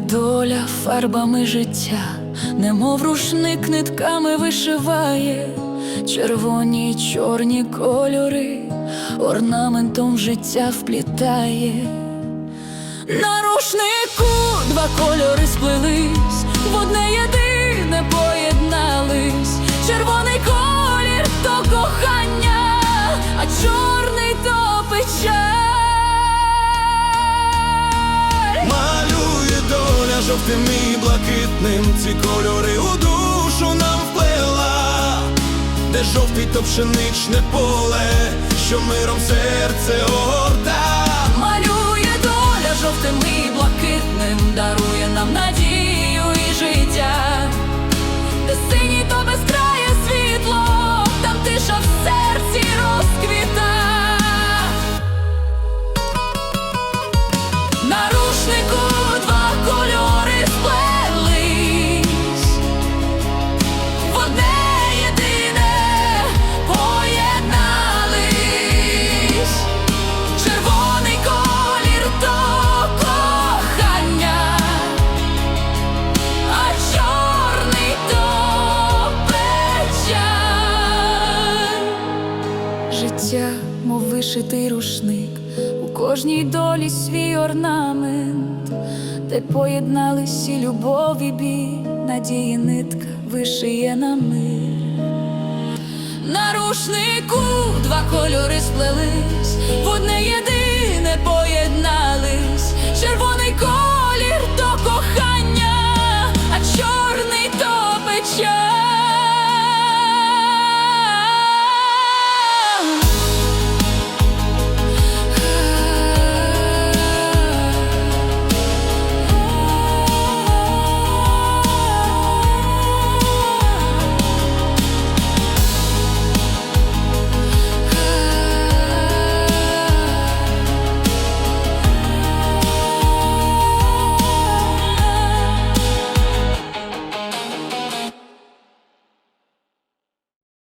доля фарбами життя, немов рушник нитками вишиває, червоні й чорні кольори, орнаментом життя вплітає. На рушнику два кольори жовтим і блакитним, ці кольори у душу нам вплела, де жовтий то пшеничне поле, що миром серце огорта. Життя, мов вишитий рушник, у кожній долі свій орнамент, де поєднались і любов, і бій, надії нитка вишиє на мир. На рушнику два кольори сплелись, в одне єдине колір